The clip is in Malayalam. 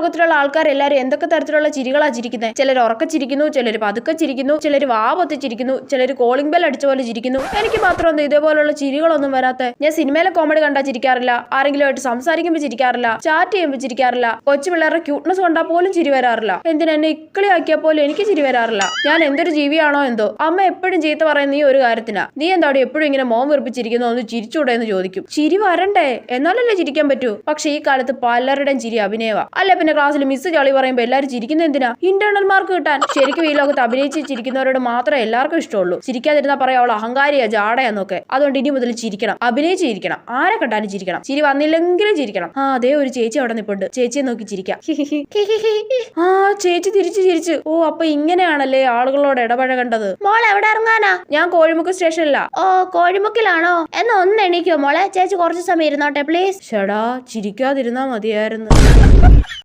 ലോകത്തിലുള്ള ആൾക്കാർ എല്ലാവരും എന്തൊക്കെ തരത്തിലുള്ള ചിരികളാ ചിരിക്കുന്നത്? ചിലർ ഉറക്കച്ചിരിക്കുന്നു ചിലർ പതുക്കെ ചിരിക്കുന്നു ചിലർ വാ പൊത്തി ചിരിക്കുന്നു ചിലർ കോളിംഗ് ബെൽ അടിച്ച പോലെ ചിരിക്കുന്നു. എനിക്ക് മാത്രം എന്താ ഇതേപോലുള്ള ചിരികളൊന്നും വരാത്ത ഞാൻ സിനിമയിലെ കോമഡി കണ്ടാ ചിരിക്കാറില്ല ആരെങ്കിലും ആയിട്ട് സംസാരിക്കുമ്പോൾ ചിരിക്കാറില്ല ചാറ്റ് ചെയ്യുമ്പോൾ ചിരിക്കാറില്ല കൊച്ചു പിള്ളേരുടെ ക്യൂട്ട്നസ് കണ്ടാൽ പോലും ചിരി വരാറില്ല. എന്തിനാ എന്നെ ഇക്കിളിയാക്കിയാൽ പോലും എനിക്ക് ചിരി വരാറില്ല? ഞാൻ എന്തൊരു ജീവിയാണോ എന്തോ? അമ്മ എപ്പോഴും ചീത്ത പറയുന്ന ഈ ഒരു കാര്യത്തിനാ. നീ എന്താടി എപ്പോഴും ഇങ്ങനെ മോം വെറുപ്പിച്ചിരിക്കുന്നു? ഒന്ന് ചിരിച്ചൂടെ എന്ന് ചോദിക്കും. ചിരി വരണ്ടേ? എന്നാലല്ലേ ചിരിക്കാൻ പറ്റൂ. പക്ഷെ ഈ കാലത്ത് പലരുടെയും ചിരി അഭിനയവാ. അല്ലെ പിന്നെ ക്ലാസ്സിൽ മിസ് ചളി പറയുമ്പോൾ എല്ലാവരും ചിരിക്കുന്നത് എന്തിനാ? ഇന്റേണൽ മാർക്ക് കിട്ടാൻ. ശരിക്കും ഈ ലോകത്ത് അഭിനയിച്ചിരിക്കുന്നവരോട് മാത്രമേ എല്ലാവർക്കും ഇഷ്ടമുള്ളൂ. ചിരിക്കാതിരുന്നാൽ പറയാം അവൾ അഹങ്കാരിയാ ജാടയെന്നൊക്കെ. അതുകൊണ്ട് ഇനി മുതൽ ചിരിക്കണം. അഭിനയിച്ച് ചിരിക്കണം ആരെ കണ്ടാലും ചിരിക്കണം. ചിരി വന്നില്ലെങ്കിലും ചിരിക്കണം. ആ അതേ ഒരു ചേച്ചി അവിടെ നിപ്പുണ്ട്. ചേച്ചിയെ നോക്കി ചിരിക്കാം. ആ ചേച്ചി തിരിച്ചു ചിരിച്ചു. ഓ അപ്പൊ ഇങ്ങനെയാണല്ലേ ആളുകളോട് ഇടപഴകേണ്ടത് മോൾ എവിടെ ഇറങ്ങാനാ? ഞാൻ കോഴിമുക്ക് സ്റ്റേഷനിലാ. ഓ കോഴിമുക്കിലാണോ? എന്നാ ഒന്ന് എണീക്കോ മോളെ. ചേച്ചി കുറച്ച് സമയം ഇരുന്നോട്ടെ പ്ലീസ് ഷടാ ചിരിക്കാതിരുന്നാ മതിയായിരുന്നു.